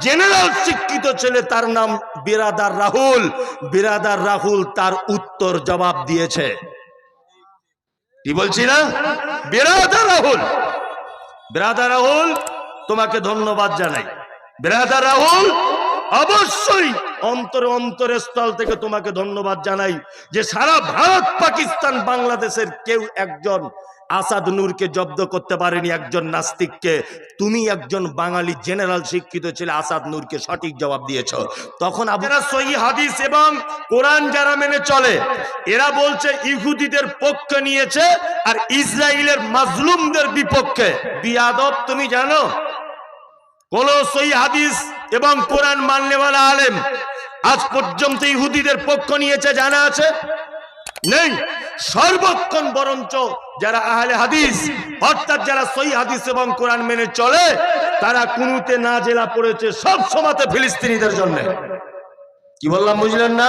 General শিক্ষিত ছেলে, তার নাম বিরাদার রাহুল। বিরাদার রাহুল তার উত্তর জবাব দিয়েছে। কি বলছি না? বিরাদার রাহুল। বিরাদার রাহুল, তোমাকে ধন্যবাদ জানাই। বিরাদার রাহুল, অবশ্যই অন্তরে অন্তরের স্থল থেকে তোমাকে ধন্যবাদ জানাই যে সারা ভারত, পাকিস্তান, বাংলাদেশের কেউ একজন আসাদ নূরকে জব্দ করতে পারেনি একজন নাস্তিককে। তুমি একজন বাঙালি জেনারেল শিক্ষিত ছেলে, আসাদ নূরকে সঠিক জবাব দিয়েছ। তখন আপনারা সহি হাদিস এবং কোরআন যারা মেনে চলে, এরা বলছে ইহুদিদের পক্ষে নিয়েছে আর ইসরায়েলের মাজলুমদের বিপক্ষে। বিয়াদব, তুমি জানো? কোন সই হাদিস এবং কোরআন মাননেওয়ালা আলেম। আজ পর্যন্ত ইহুদিদের পক্ষ নিয়েছে, জানা আছে? নেই। সর্বক্ষণ বরঞ্চ যারা আহলে হাদিস, অর্থাৎ যারা সই হাদিস এবং কোরআন মেনে চলে, তারা কুনুতে না জেলা পড়েছে সব সমাতে ফিলিস্তিনিদের জন্য। কি বললাম, বুঝলেন না?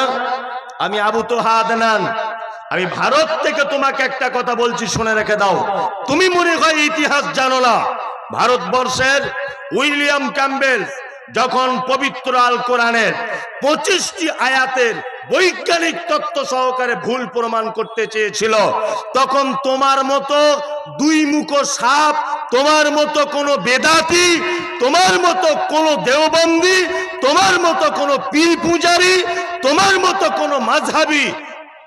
আমি আবু তো হাদনান আমি ভারত থেকে তোমাকে একটা কথা বলছি, শুনে রেখে দাও। তুমি মনে হয় ইতিহাস জানো না। ভারতবর্ষের উইলিয়াম ক্যাম্বেল যখন পবিত্র আল কোরআনের পঁচিশটি আয়াতের বৈজ্ঞানিক তত্ত্ব সহকারে ভুল প্রমাণ করতে চেয়েছিল, তখন তোমার মতো দুই মুখো সাপ, তোমার মতো কোনো বেদাতি, তোমার মতো কোনো দেওবন্দি, তোমার মতো কোনো পীর পূজারি, তোমার মতো কোনো মাঝহাবি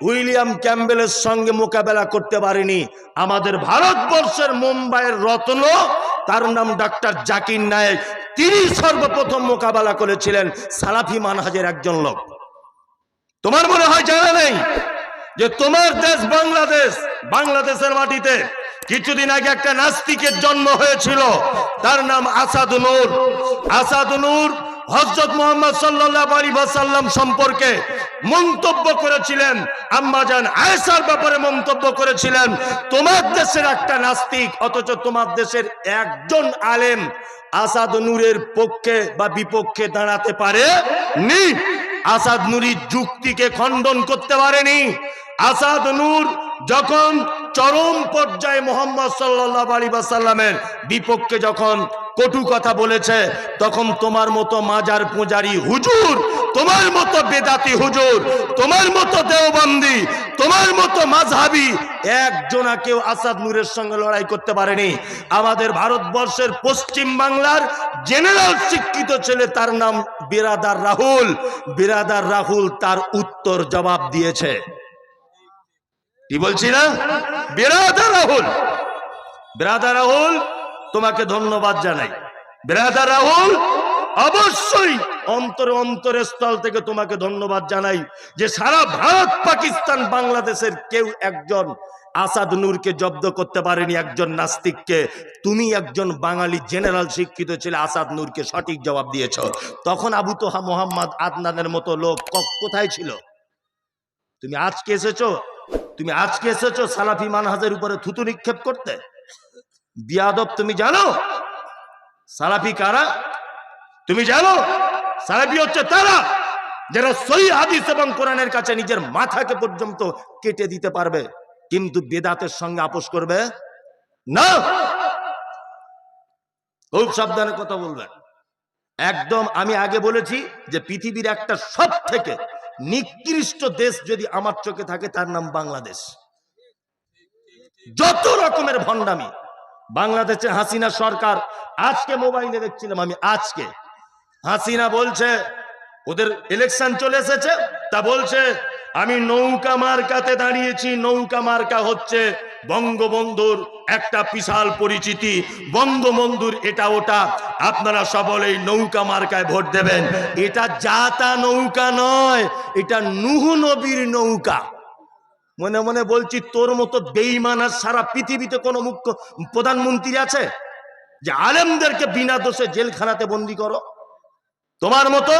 উইলিয়াম ক্যাম্বেলের সঙ্গে মোকাবেলা করতে পারেনি। আমাদের ভারতবর্ষের মুম্বাইয়ের রত্ন, তার নাম ডাক্তার জাকির নায়েক। তিনি সর্বপ্রথম মোকাবেলা করেছিলেন সালাফি মানহাজের একজন লোক। তোমার মনে হয় জানা নেই যে তোমার দেশ বাংলাদেশ, বাংলাদেশের মাটিতে কিছুদিন আগে একটা নাস্তিকের জন্ম হয়েছিল, তার নাম আসাদ নূর। আসাদ নূর হজরত মোহাম্মদ সাল্লাহ আলী সাল্লাম সম্পর্কে মন্তব্য করেছিলেন। আম্মাজান আয়েসার ব্যাপারে মন্তব্য করেছিলেন, তোমার দেশের একটা নাস্তিক, অথচ তোমার দেশের একজন আলেম আসাদ নূরের পক্ষে বা বিপক্ষে দাঁড়াতে পারে নি। আসাদ নুরির যুক্তিকে খণ্ডন করতে পারেনি। আসাদ নূর যখন চরম পর্যায়ে মোহাম্মদ সাল্লাহ আলী সাল্লামের বিপক্ষে যখন কটু কথা বলেছে, তখন তোমার মতো মাজার পূজারি হুজুর, তোমার মতো বেদাতি হুজুর, তোমার মতো দেওবন্দি তোমার মতো মাঝহাবি একজনা কেউ আসাদ নূরের সঙ্গে লড়াই করতে পারেনি। আমাদের ভারতবর্ষের পশ্চিম বাংলার জেনারেল শিক্ষিত ছেলে তার নাম বিরাদার রাহুল। বিরাদার রাহুল তার উত্তর জবাব দিয়েছে। কি বলছি না? বিরাদার রাহুল। বিরাদার রাহুল, তোমাকে ধন্যবাদ জানাই। বিরাদার রাহুল অবশ্যই অন্তরে অন্তরের স্থল থেকে তোমাকে ধন্যবাদ জানাই যে সারা ভারত, পাকিস্তান, বাংলাদেশের কেউ একজন আসাদ নূরকে জব্দ করতে পারেনি একজন নাস্তিককে। তুমি একজন বাঙালি জেনারেল শিক্ষিত ছেলে আসাদ নূরকে সঠিক জবাব দিয়েছ। তখন আবু তোহা মোহাম্মদ আদনানের মতো লোক কোথায় ছিল? তুমি আজকে এসেছ? তুমি আজকে এসেছ সালাফি মানহাজের উপরে থুতু নিক্ষেপ করতে? বিয়াদব তুমি জানো? সালাফি কারা? তুমি জানো সালাফি হচ্ছে তারা যারা সই হাদিস এবং কোরআনের কাছে নিজের মাথাকে পর্যন্ত কেটে দিতে পারবে, কিন্তু বেদাতের সঙ্গে আপোষ করবে না। খুব সাবধানে কথা বলবেন। একদম আমি আগে বলেছি যে পৃথিবীর একটা সব থেকে নিকৃষ্ট দেশ যদি আমার চোখে থাকে, তার নাম বাংলাদেশ। যত রকমের ভণ্ডামি, বাংলাদেশে হাসিনা সরকার, আজকে মোবাইলে দেখছিলাম আমি, আজকে হাসিনা বলছে, ওদের ইলেকশন চলে এসেছে, তা বলছে, আমি নৌকা মার্কাতে দাঁড়িয়েছি, নৌকা মার্কা হচ্ছে বঙ্গবন্ধুর একটা বিশাল পরিচিতি। বঙ্গবন্ধুর এটা ওটা, আপনারা সকলেই নৌকা মার্কায় ভোট দেবেন। এটা জাতা নৌকা নয়, এটা নুহ নবীর নৌকা। মনে মনে বলছি, তোর মতো বেইমান আর সারা পৃথিবীতে কোনো মুখ্য প্রধানমন্ত্রী আছে? যে আলেমদেরকে বিনা দোষে জেলখানাতে বন্দি করো। তোমার মতো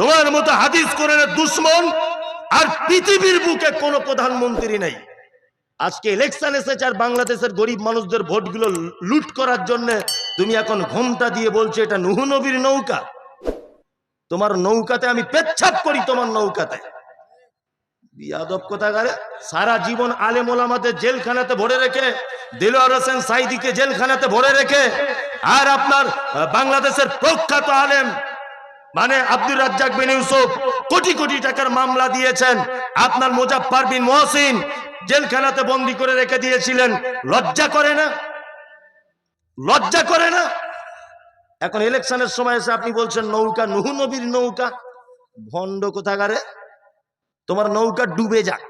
তোমার মতো হাদিস করে দুশ্মন আর পৃথিবীর বুকে কোনো প্রধানমন্ত্রী নেই। আজকে ইলেকশন এসেছে আর বাংলাদেশের গরিব মানুষদের ভোটগুলো লুট করার জন্য তুমি এখন ঘোমটা দিয়ে বলছো, এটা নুহু নবীর নৌকা। তোমার নৌকাতে আমি পেচ্ছাপ করি তোমার নৌকাতে। বিয়াদব কোথাকারে? সারা জীবন আলেম ওলামাদের জেলখানাতে ভরে রেখে, দিলওয়ার হোসেন সাইদিকে জেলখানাতে ভরে রেখে, আর আপনার বাংলাদেশের প্রখ্যাত আলেম মানে আব্দুর রাজ্জাক বিন ইউসুফ কোটি কোটি টাকার মামলা দিয়েছেন। আপনার মুজাফফর বিন মহসিন জেলখানাতে বন্দি করে রেখে দিয়েছিলেন। লজ্জা করে না? লজ্জা করে না? এখন ইলেকশনের সময় এসে আপনি বলছেন, নৌকা, নুহু নবীর নৌকা? ভণ্ড কোথাকারে? তোমার নৌকা ডুবে যাক।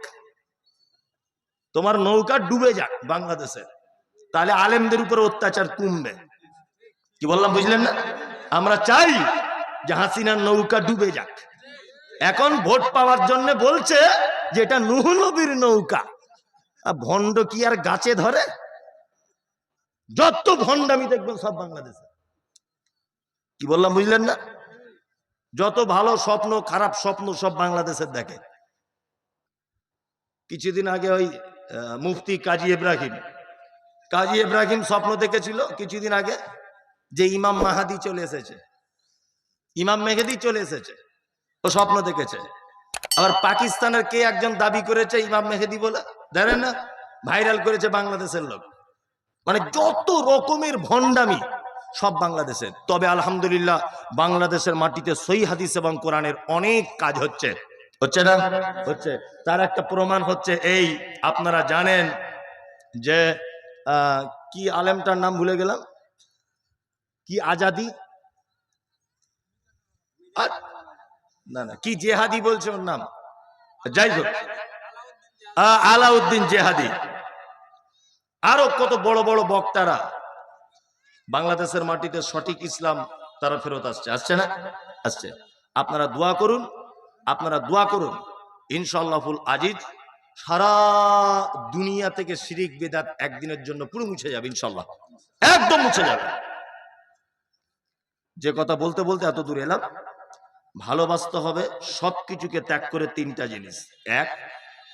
তোমার নৌকা ডুবে যাক বাংলাদেশে। তাহলে আলেমদের উপর অত্যাচার কমবে। কি বললাম, বুঝলেন না? আমরা চাই যে হাসিনার নৌকা ডুবে যাক। এখন ভোট পাওয়ার জন্য বলছে যে এটা নুহু নবীর নৌকা। ভণ্ড কি আর গাছে ধরে? যত ভণ্ড আমি দেখবেন সব বাংলাদেশে। কি বললাম বুঝলেন না? যত ভালো স্বপ্ন, খারাপ স্বপ্ন সব বাংলাদেশের দেখে। কিছুদিন আগে ওই মুফতি কাজী ইব্রাহিম। কাজী ইব্রাহিম স্বপ্ন দেখেছিল কিছুদিন আগে যে ইমাম মাহাদি চলে এসেছে। ইমাম মেহেদি চলে এসেছে। ও স্বপ্ন দেখেছে। আবার পাকিস্তানের কে একজন দাবি করেছে ইমাম মেহেদি বলে? জানেন না? ভাইরাল করেছে বাংলাদেশের লোক। মানে যত রকমের ভণ্ডামি সব বাংলাদেশের। তবে আলহামদুলিল্লাহ বাংলাদেশের মাটিতে সই হাদিস এবং কোরআনের অনেক কাজ হচ্ছে। হচ্ছে না? হচ্ছে। তার একটা প্রমাণ হচ্ছে এই, আপনারা জানেন যে কি আলেমটার নাম ভুলে গেলাম? কি আজাদি? আর না না, কি জেহাদি বলছে ওর নাম? যাই হোক। আলাউদ্দিন জেহাদি। আরও কত বড় বড় বক্তারা বাংলাদেশের মাটিতে সঠিক ইসলাম তারা ফেরত আসছে। আসছে না? আসছে। আপনারা দোয়া করুন, আপনারা দোয়া করুন। ইনশাল্লাহুল আজিজ সারা দুনিয়া থেকে শিরিক, বেদাত একদিনের জন্য পুরো মুছে যাবে ইনশাল্লাহ একদম মুছে যাবে। যে কথা বলতে বলতে এত দূর এলাম। ভালোবাসতে হবে সবকিছুকে ত্যাগ করে তিনটা জিনিস। এক,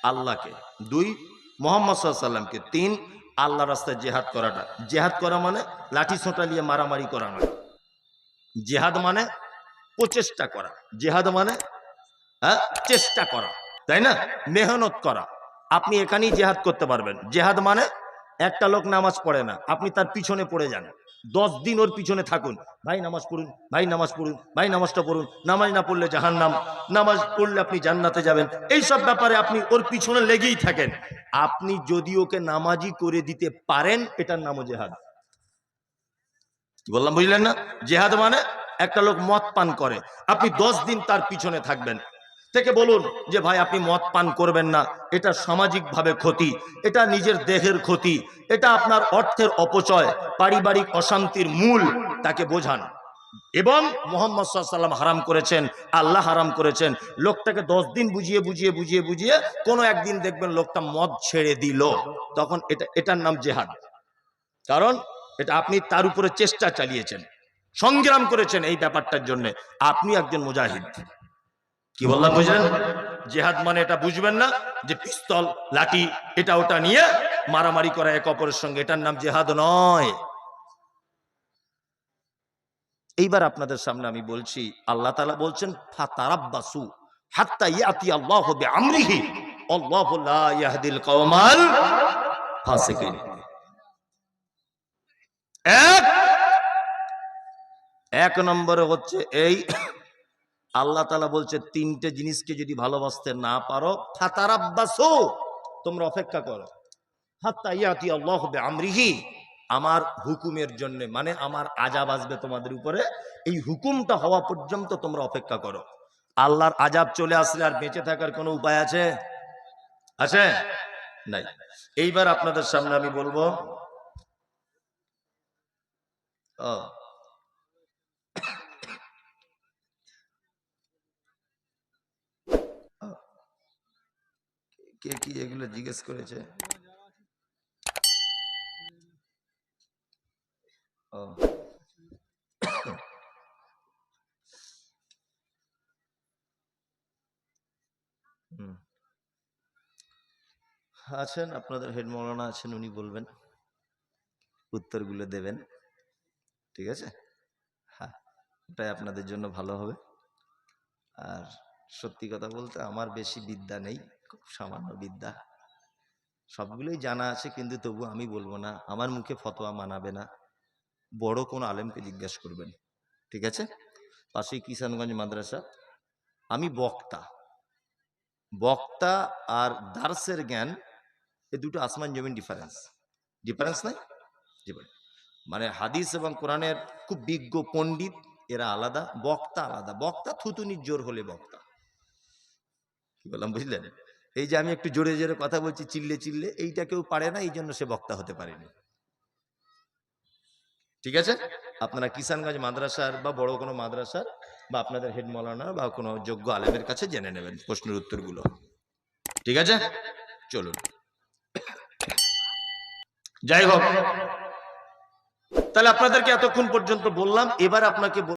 আল্লাহকে। দুই, মোহাম্মদ সাল্লামকে তিন আল্লাহ রাস্তায় জেহাদ করাটা। জেহাদ করা মানে লাঠি সোঁটা নিয়ে মারামারি করা নয়। জেহাদ মানে প্রচেষ্টা করা। জেহাদ মানে হ্যাঁ চেষ্টা করা, তাই না? মেহনত করা। আপনি এখানেই জেহাদ করতে পারবেন। জেহাদ মানে একটা লোক নামাজ পড়ে না, আপনি তার পিছনে পড়ে যান। দশ দিন ওর পিছনে থাকুন। ভাই, নামাজ পড়ুন, ভাই, নামাজ পড়ুন, ভাই, নামাজটা পড়ুন। নামাজ না পড়লে জাহান নাম নামাজ পড়লে আপনি জান্নাতে যাবেন। এই সব ব্যাপারে আপনি ওর পিছনে লেগেই থাকেন। আপনি যদি ওকে নামাজি করে দিতে পারেন, এটার নামও জেহাদ। বললাম, বুঝলেন না? জেহাদ মানে একটা লোক মদ পান করে। আপনি দশ দিন তার পিছনে থাকবেন। থেকে বলুন যে, ভাই, আপনি মদ পান করবেন না। এটা সামাজিকভাবে ক্ষতি, এটা নিজের দেহের ক্ষতি, এটা আপনার অর্থের অপচয়, পারিবারিক অশান্তির মূল। তাকে বোঝান। এবং মোহাম্মদ সাল্লাম হারাম করেছেন, আল্লাহ হারাম করেছেন। লোকটাকে দশ দিন বুঝিয়ে বুঝিয়ে বুঝিয়ে বুঝিয়ে কোনো একদিন দেখবেন লোকটা মদ ছেড়ে দিল। তখন এটা, এটার নাম জেহাদ। কারণ এটা আপনি তার উপরে চেষ্টা চালিয়েছেন, সংগ্রাম করেছেন এই ব্যাপারটার জন্য। আপনি একজন মুজাহিদ। কি বললাম বুঝলেন? জেহাদ মানে এটা বুঝবেন না যে পিস্তল, লাঠি, এটা ওটা নিয়ে মারামারি করা এক অপরের সঙ্গে। এটার নাম জেহাদ নয়। এইবার আপনাদের সামনে আমি বলছি, আল্লাহ তালা বলছেন হাত্তা ইয়াতি আল্লাহ এক এক নম্বরে হচ্ছে এই আল্লাহ তালা বলছে, তিনটে জিনিসকে যদি ভালোবাসতে না পারো, ফাতারাব্বাসু, তোমরা অপেক্ষা করো। আল্লাহ আমরিহি আমার হুকুমের জন্য মানে আমার আজাব আসবে তোমাদের উপরে, এই হুকুমটা হওয়া পর্যন্ত তোমরা অপেক্ষা করো। আল্লাহর আজাব চলে আসলে আর বেঁচে থাকার কোনো উপায় আছে? আছে? নাই। এইবার আপনাদের সামনে আমি বলব ও কে কি এগুলো জিজ্ঞেস করেছে? ও। আছেন, আপনাদের হেড মৌলানা আছেন, উনি বলবেন। উত্তরগুলো দেবেন। ঠিক আছে? হ্যাঁ ওটাই আপনাদের জন্য ভালো হবে। আর সত্যি কথা বলতে আমার বেশি বিদ্যা নেই। খুব সামান্য বিদ্যা। সবগুলোই জানা আছে, কিন্তু তবু আমি বলব না, আমার মুখে ফতোয়া মানাবে না। বড় কোনো আলেমকে জিজ্ঞাসা করবেন, ঠিক আছে? পাশেই কিষানগঞ্জ মাদ্রাসা। আমি বক্তা। বক্তা আর দার্সের জ্ঞান, এ দুটো আসমান জমিন ডিফারেন্স ডিফারেন্স নাই? মানে হাদিস এবং কোরআনের খুব বিজ্ঞ পণ্ডিত, এরা আলাদা, বক্তা আলাদা। বক্তা থুতুনির জোর হলে বক্তা। কি বললাম, বুঝলেন? এই যে আমি একটু জোরে জোরে কথা বলছি, চিল্লে চিল্লে, এইটা কেউ পারে না এই জন্য সে বক্তা হতে পারেনি। ঠিক আছে? আপনারা কিষানগঞ্জ মাদ্রাসার বা বড় কোনো মাদ্রাসার বা আপনাদের হেড মৌলানা বা কোনো যোগ্য আলেমের কাছে জেনে নেবেন প্রশ্নের উত্তরগুলো। ঠিক আছে? চলুন। যাই হোক। তাহলে আপনাদেরকে এতক্ষণ পর্যন্ত বললাম, এবার আপনাকে